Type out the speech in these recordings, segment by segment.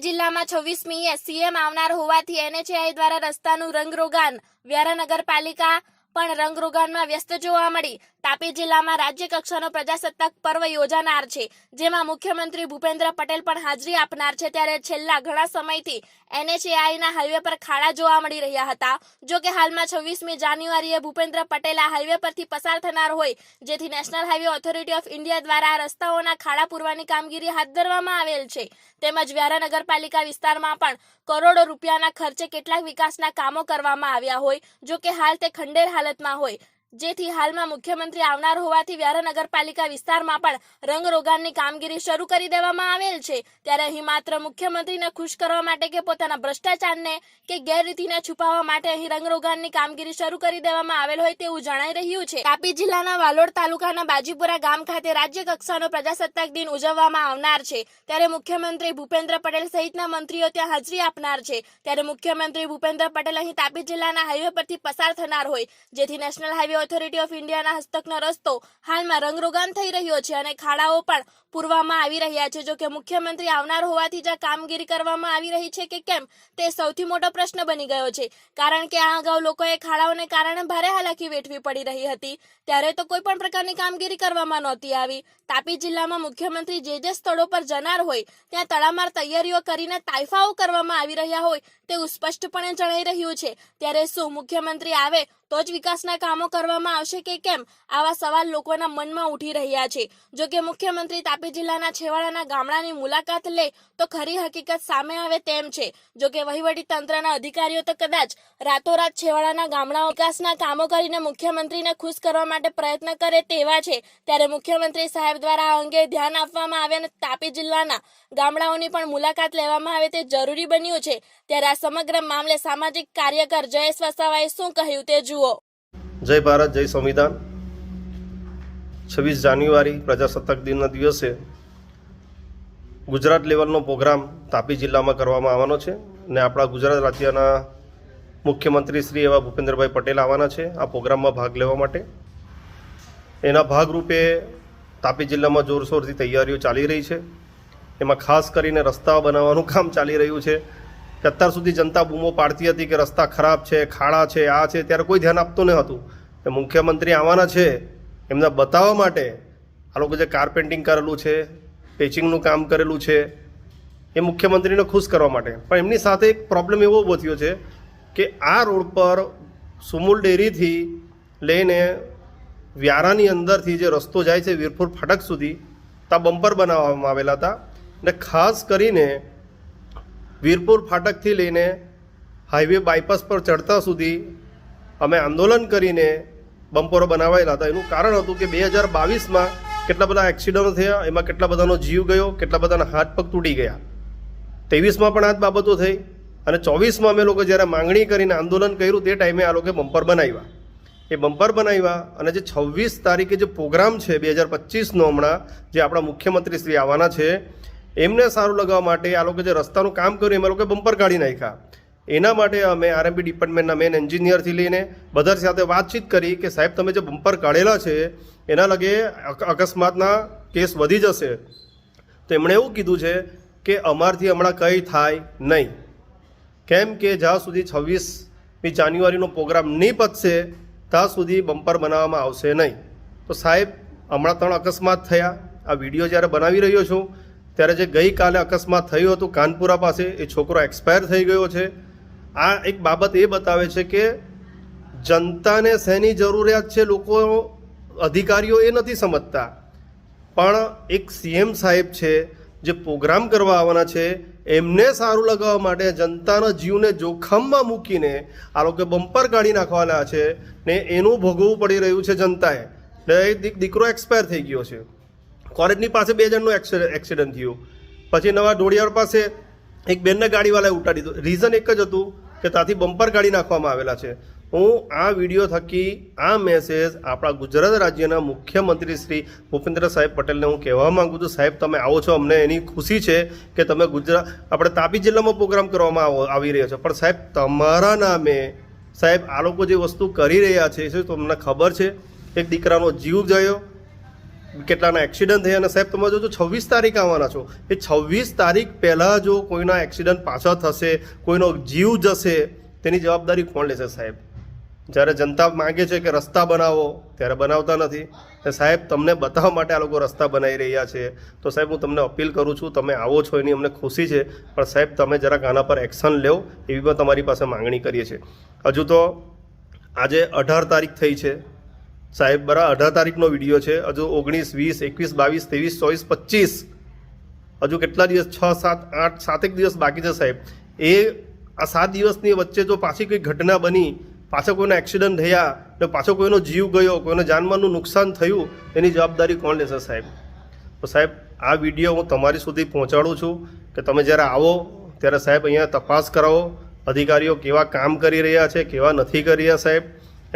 જિલ્લામાં છવ્વીસમીએ સીએમ આવનાર હોવાથી એનએચએઆઈ દ્વારા રસ્તાનું રંગરોગાન, વ્યારા નગરપાલિકા પણ રંગરોગાનમાં વ્યસ્ત જોવા મળી. તાપી જિલ્લામાં રાજ્ય કક્ષાનો પ્રજાસત્તાક પર્વ યોજાનાર છે, જેમાં મુખ્યમંત્રી ભૂપેન્દ્ર પટેલ પણ હાજરી આપનાર છે. ત્યારે છેલ્લા ઘણા સમયથી એનએચએઆઈના હાઈવે પર ખાડા જોવા મળી રહ્યા હતા. જો કે હાલમાં છવ્વીસમી જાન્યુઆરીએ ભૂપેન્દ્ર પટેલ આ હાઈવે પરથી પસાર થનાર હોય, જેથી national highway authority of India દ્વારા રસ્તાઓના ખાડા પૂરવાની કામગીરી હાથ ધરવામાં આવેલ છે. તેમજ વ્યારા નગરપાલિકા વિસ્તારમાં પણ કરોડો રૂપિયાના ખર્ચે કેટલાક વિકાસના કામો કરવામાં આવ્યા હોય, જો કે હાલ તે ખંડેર હાલતમાં હોય. જેથી હાલમાં મુખ્યમંત્રી આવનાર હોવાથી વ્યારા નગરપાલિકા વિસ્તારમાં પણ રંગરોગાનની કામગીરી શરૂ કરી દેવામાં આવેલ છે. ત્યારે અહીં માત્ર મુખ્યમંત્રીને ખુશ કરવા માટે કે પોતાના ભ્રષ્ટાચારને કે ગેરરીતિને છુપાવવા માટે અહીં રંગરોગાનની કામગીરી શરૂ કરી દેવામાં આવેલ હોય તેવું જણાઈ રહ્યું છે. તાપી જિલ્લાના વાલોડ તાલુકાના બાજીપુરા ગામ ખાતે રાજ્ય કક્ષાનો પ્રજાસત્તાક દિન ઉજવવામાં આવનાર છે. ત્યારે મુખ્યમંત્રી ભૂપેન્દ્ર પટેલ સહિતના મંત્રીઓ ત્યાં હાજરી આપનાર છે. ત્યારે મુખ્યમંત્રી ભૂપેન્દ્ર પટેલ અહીં તાપી જિલ્લાના હાઈવે પરથી પસાર થનાર હોય, જેથી નેશનલ હાઈવે ઓથોરિટી ઓફ ઇન્ડિયાના હસ્તકનો રસ્તો હાલમાં રંગરોગાન થઈ રહ્યો છે અને ખાડાઓ પણ પૂરવામાં આવી રહ્યા છે. જો કે મુખ્યમંત્રી આવનાર હોવાથી જ્યાં કામગીરી કરવામાં આવી રહી છે કે કેમ? તે સૌથી મોટો પ્રશ્ન બની ગયો છે. કારણ કે આ અગાઉ લોકોએ ખાડાઓને કારણે ભારે હાલાકી વેઠવી પડી રહી હતી. ત્યારે તો કોઈ પણ પ્રકારની કામગીરી કરવામાં નહોતી આવી. તાપી જિલ્લામાં મુખ્યમંત્રી જે જે સ્થળો પર જનાર હોય, ત્યાં તડામાર તૈયારીઓ કરીને તાઇફાઓ કરવામાં આવી રહ્યા હોય, તેવું સ્પષ્ટપણે જણાઈ રહ્યું છે. ત્યારે શું મુખ્યમંત્રી આવે તો જ વિકાસના કામો કરવામાં આવશે કે કેમ? આવા સવાલ લોકોના મનમાં ઉઠી રહ્યા છે. જો કે મુખ્યમંત્રી તાપી જિલ્લાના છેવાડાના ગામડાની મુલાકાત લે, તો ખરી હકીકત સામે આવે તેમ છે. જો કે વહીવટી તંત્રના અધિકારીઓ તો કદાચ રાતોરાત છેવાડાના ગામડાઓ વિકાસના કામો કરીને મુખ્યમંત્રીને ખુશ કરવા માટે પ્રયત્ન કરે તેવા છે. ત્યારે મુખ્યમંત્રી સાહેબ દ્વારા આ અંગે ધ્યાન આપવામાં આવે અને તાપી જિલ્લાના ગામડાઓની પણ મુલાકાત લેવામાં આવે તે જરૂરી બન્યું છે. ત્યારે આ સમગ્ર મામલે સામાજિક કાર્યકર જયેશ વસાવાએ શું કહ્યું તે જુઓ. જય ભારત, જય સંવિધાન. છવ્વીસ જાન્યુઆરી પ્રજાસત્તાક દિનના દિવસે ગુજરાત લેવલનો પ્રોગ્રામ તાપી જિલ્લામાં કરવામાં આવવાનો છે ને આપણા ગુજરાત રાજ્યના મુખ્યમંત્રી શ્રી એવા ભૂપેન્દ્રભાઈ પટેલ આવવાના છે આ પ્રોગ્રામમાં ભાગ લેવા માટે. એના ભાગરૂપે તાપી જિલ્લામાં જોરશોરથી તૈયારીઓ ચાલી રહી છે. એમાં ખાસ કરીને રસ્તા બનાવવાનું કામ ચાલી રહ્યું છે. કે અત્યાર સુધી જનતા બૂમો પાડતી હતી કે રસ્તા ખરાબ છે, ખાડા છે, આ છે, ત્યારે કોઈ ધ્યાન આપતું ન હતું. કે મુખ્યમંત્રી આવવાના છે, એમને બતાવવા માટે આ લોકો જે કાર્પેન્ટિંગ કરેલું છે પેચિંગનું કામ કરેલું છે, એ મુખ્યમંત્રીને ખુશ કરવા માટે. પણ એમની સાથે એક પ્રોબ્લેમ એવો ઊભો થયો છે કે આ રોડ પર સુમુલ ડેરીથી લઈને વ્યારાની અંદરથી જે રસ્તો જાય છે, વીરપુર ફાટક સુધી, ત્યાં બમ્પર બનાવવામાં આવેલા હતા. ને ખાસ કરીને વીરપુર ફાટકથી લઈને હાઈવે બાયપાસ પર ચડતા સુધી અમે આંદોલન કરીને બમ્પરો બનાવાયેલા હતા. એનું કારણ હતું કે બે હજાર બાવીસમાં કેટલા બધા એક્સિડન્ટો થયા, એમાં કેટલા બધાનો જીવ ગયો, કેટલા બધાના હાથ પગ તૂટી ગયા. ત્રેવીસમાં પણ આ જ બાબતો થઈ અને ચોવીસમાં અમે લોકો જ્યારે માંગણી કરીને આંદોલન કર્યું તે ટાઈમે આ લોકોએ બમ્પર બનાવ્યા. એ બમ્પર બનાવ્યા અને જે છવ્વીસ તારીખે જે પ્રોગ્રામ છે, બે હજાર પચીસનો હમણાં, જે આપણા મુખ્યમંત્રી શ્રી આવવાના છે એમને સારું લગાવવા માટે આ લોકો જે રસ્તાનું કામ કર્યું, એમાં લોકોએ બમ્પર કાઢી નાખ્યા. એના માટે અમે આરએમબી ડિપાર્ટમેન્ટના મેન એન્જિનિયરથી લઈને બધા સાથે વાતચીત કરી કે સાહેબ, તમે જે બમ્પર કાઢેલા છે, એના લગે અક- અકસ્માતના કેસ વધી જશે. તો એમણે એવું કીધું છે કે અમારથી હમણાં કંઈ થાય નહીં. કેમ કે જ્યાં સુધી છવ્વીસમી જાન્યુઆરીનો પ્રોગ્રામ નહીં પતશે, ત્યાં સુધી બમ્પર બનાવવામાં આવશે નહીં. તો સાહેબ, હમણાં ત્રણ અકસ્માત થયા. આ વીડિયો જ્યારે બનાવી રહ્યો છું ત્યારે જે ગઈકાલે અકસ્માત થયું હતું કાનપુરા પાસે, એ છોકરો એક્સપાયર થઈ ગયો છે. આ એક બાબત એ બતાવે છે કે જનતાને શેની જરૂરિયાત છે લોકો અધિકારીઓ એ નથી સમજતા. પણ એક સીએમ સાહેબ છે, જે પ્રોગ્રામ કરવા આવવાના છે, એમને સારું લગાવવા માટે જનતાના જીવને જોખમમાં મૂકીને આ લોકો બમ્પર કાઢી નાખવાના છે ને એનું ભોગવવું પડી રહ્યું છે જનતાએ. ને દીક- દીકરો એક્સપાયર થઈ ગયો છે. કોલેજની પાસે બે જણનું એક્સિડન્ટ થયું. પછી નવા ઢોળિયાળ પાસે એક બેનને ગાડીવાળાએ ઉટાડી દીધું. રીઝન એક જ હતું કે ત્યાંથી બમ્પર ગાડી નાખવામાં આવેલા છે. હું આ વીડિયો થકી આ મેસેજ આપણા ગુજરાત રાજ્યના મુખ્યમંત્રી શ્રી ભૂપેન્દ્ર સાહેબ પટેલને હું કહેવા માંગુ છું. સાહેબ, તમે આવો છો. અમને એની ખુશી છે કે તમે ગુજરાત, આપણે તાપી જિલ્લામાં પ્રોગ્રામ કરવામાં આવો- રહ્યો છે. પણ સાહેબ, તમારા નામે સાહેબ, આ લોકો જે વસ્તુ કરી રહ્યા છે એ તમને ખબર છે? એક દીકરાનો જીવ ગયો કેટલાના એક્સિડન્ટ થયા અને સાહેબ, તમે જોજો, છવ્વીસ તારીખ આવવાના છો. એ છવ્વીસ તારીખ પહેલાં જો કોઈના એક્સિડન્ટ પાછા થશે, કોઈનો જીવ જશે, તેની જવાબદારી કોણ લેશે સાહેબ? જ્યારે જનતા માંગે છે કે રસ્તા બનાવો, ત્યારે બનાવતા નથી. સાહેબ, તમને બતાવવા માટે આ લોકો રસ્તા બનાવી રહ્યા છે. તો સાહેબ, હું તમને અપીલ કરું છું, તમે આવો છો એની અમને ખુશી છે. પણ સાહેબ, તમે જરાક આના પર એક્શન લેવો એવી પણ તમારી પાસે માંગણી કરીએ છીએ. હજુ તો આજે અઢાર તારીખ થઈ છે. સાહેબ બરાબર અઢાર તારીખનો વીડિયો છે. હજુ ઓગણીસ, વીસ, એકવીસ, બાવીસ, ત્રેવીસ, ચોવીસ, પચીસ. હજુ કેટલા દિવસ? છ, સાત, આઠ, સાતેક દિવસ બાકી છે સાહેબ. એ આ સાત દિવસની વચ્ચે જો પાછી કોઈ ઘટના બની, પાછો કોઈનો એક્સિડન્ટ થયા, ને પાછો કોઈનો જીવ ગયો, કોઈનો જાનમાલનું નુકસાન થયું એની જવાબદારી કોણ લેશે સાહેબ? તો સાહેબ, આ વીડિયો હું તમારી સુધી પહોંચાડું છું કે તમે જ્યારે આવો, ત્યારે સાહેબ અહીંયા તપાસ કરાવો, અધિકારીઓ કેવા કામ કરી રહ્યા છે, કેવા નથી કરી રહ્યા સાહેબ.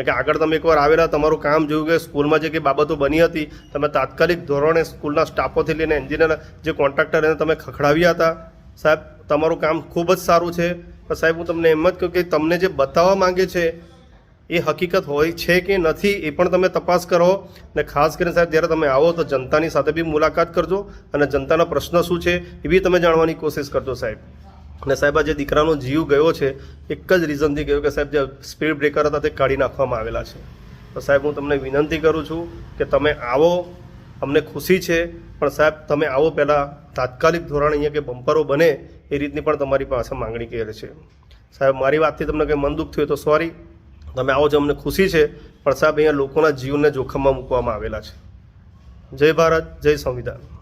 કે આગળ તમે એકવાર આવેલા, તમારું કામ જોયું કે સ્કૂલમાં જે કંઈ બાબતો બની હતી, તમે તાત્કાલિક ધોરણે સ્કૂલના સ્ટાફોથી લઈને એન્જિનિયર જે કોન્ટ્રાક્ટર એને તમે ખખડાવ્યા હતા. સાહેબ, તમારું કામ ખૂબ જ સારું છે. પણ સાહેબ, હું તમને એમ જ કહું કે તમને જે બતાવવા માંગે છે, એ હકીકત હોય છે કે નથી, એ પણ તમે તપાસ કરો. ને ખાસ કરીને સાહેબ, જ્યારે તમે આવો તો જનતાની સાથે બી મુલાકાત કરજો અને જનતાના પ્રશ્ન શું છે, એ બી તમે જાણવાની કોશિશ કરજો સાહેબ. અને સાહેબ, આ જે દીકરાનો જીવ ગયો છે, એક જ રીઝનથી ગયો કે સાહેબ, જે સ્પીડ બ્રેકર હતા તે કાઢી નાખવામાં આવેલા છે. તો સાહેબ, હું તમને વિનંતી કરું છું કે તમે આવો, અમને ખુશી છે, પણ સાહેબ, તમે આવો પહેલાં તાત્કાલિક ધોરણ અહીંયા કે બમ્પરો બને, એ રીતની પણ તમારી પાસે માંગણી કરે છે. સાહેબ, મારી વાતથી તમને કંઈ મન દુઃખ થયું તો સોરી તમે આવો છો અમને ખુશી છે, પણ સાહેબ, અહીંયા લોકોના જીવને જોખમમાં મૂકવામાં આવેલા છે. જય ભારત, જય સંવિધાન.